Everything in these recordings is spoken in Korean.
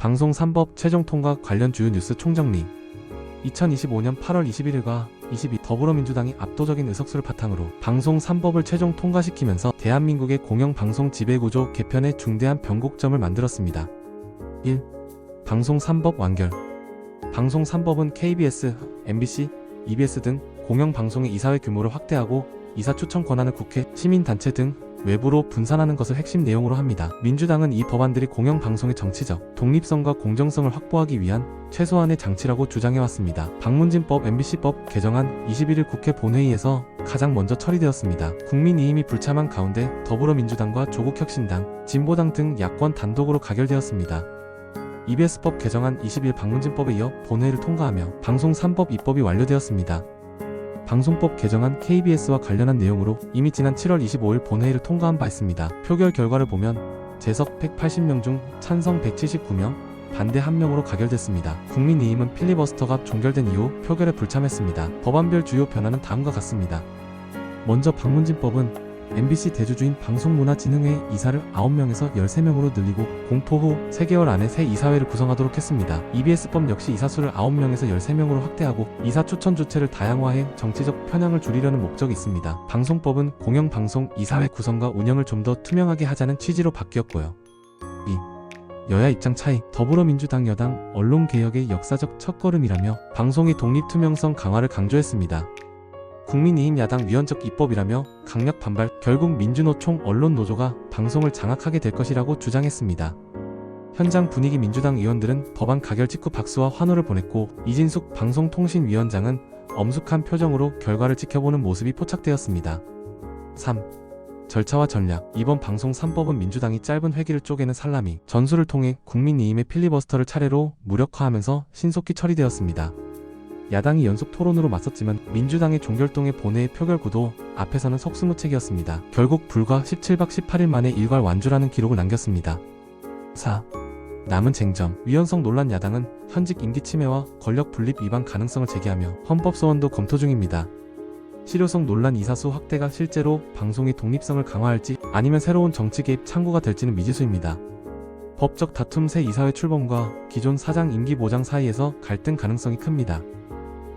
방송 3법 최종 통과 관련 주요 뉴스 총정리 2025년 8월 21일과 22 더불어민주당이 압도적인 의석수를 바탕으로 방송 3법을 최종 통과시키면서 대한민국의 공영방송 지배구조 개편에 중대한 변곡점을 만들었습니다. 1. 방송 3법 완결 방송 3법은 KBS, MBC, EBS 등 공영방송의 이사회 규모를 확대하고 이사 추천 권한을 국회, 시민단체 등 외부로 분산하는 것을 핵심 내용으로 합니다. 민주당은 이 법안들이 공영방송의 정치적 독립성과 공정성을 확보하기 위한 최소한의 장치라고 주장해왔습니다. 방문진법 MBC법 개정안 21일 국회 본회의에서 가장 먼저 처리되었습니다. 국민이임이 불참한 가운데 더불어민주당과 조국혁신당, 진보당 등 야권 단독으로 가결되었습니다. EBS법 개정안 20일 방문진법에 이어 본회의를 통과하며 방송 3법 입법이 완료되었습니다. 방송법 개정안 KBS와 관련한 내용으로 이미 지난 7월 25일 본회의를 통과한 바 있습니다. 표결 결과를 보면 재석 180명 중 찬성 179명, 반대 1명으로 가결됐습니다. 국민의힘은 필리버스터가 종결된 이후 표결에 불참했습니다. 법안별 주요 변화는 다음과 같습니다. 먼저 방문진법은 MBC 대주주인 방송문화진흥회 이사를 9명에서 13명으로 늘리고 공포 후 3개월 안에 새 이사회를 구성하도록 했습니다. EBS법 역시 이사수를 9명에서 13명으로 확대하고 이사 추천 주체를 다양화해 정치적 편향을 줄이려는 목적이 있습니다. 방송법은 공영방송 이사회 구성과 운영을 좀 더 투명하게 하자는 취지로 바뀌었고요. 2. 여야 입장 차이 더불어민주당 여당 언론개혁의 역사적 첫걸음이라며 방송의 독립 투명성 강화를 강조했습니다. 국민의힘 야당 위헌적 입법이라며 강력 반발, 결국 민주노총 언론노조가 방송을 장악하게 될 것이라고 주장했습니다. 현장 분위기 민주당 의원들은 법안 가결 직후 박수와 환호를 보냈고 이진숙 방송통신위원장은 엄숙한 표정으로 결과를 지켜보는 모습이 포착되었습니다. 3. 절차와 전략 이번 방송 3법은 민주당이 짧은 회기를 쪼개는 살라미 전술을 통해 국민의힘의 필리버스터를 차례로 무력화하면서 신속히 처리되었습니다. 야당이 연속 토론으로 맞섰지만 민주당의 종결동의 본회의 표결구도 앞에서는 속수무책이었습니다. 결국 불과 17박 18일 만에 일괄 완주라는 기록을 남겼습니다. 4. 남은 쟁점 위헌성 논란 야당은 현직 임기 침해와 권력 분립 위반 가능성을 제기하며 헌법 소원도 검토 중입니다. 실효성 논란 이사수 확대가 실제로 방송의 독립성을 강화할지 아니면 새로운 정치 개입 창구가 될지는 미지수입니다. 법적 다툼 새 이사회 출범과 기존 사장 임기 보장 사이에서 갈등 가능성이 큽니다.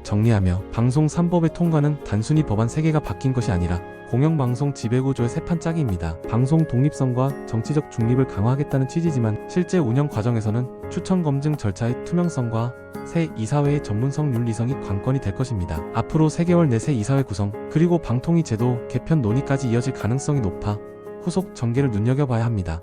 정리하며 방송 3법의 통과는 단순히 법안 3개가 바뀐 것이 아니라 공영방송 지배구조의 새판 짜기입니다. 방송 독립성과 정치적 중립을 강화하겠다는 취지지만 실제 운영 과정에서는 추천 검증 절차의 투명성과 새 이사회의 전문성 윤리성이 관건이 될 것입니다. 앞으로 3개월 내 새 이사회 구성 그리고 방통위 제도 개편 논의까지 이어질 가능성이 높아 후속 전개를 눈여겨봐야 합니다.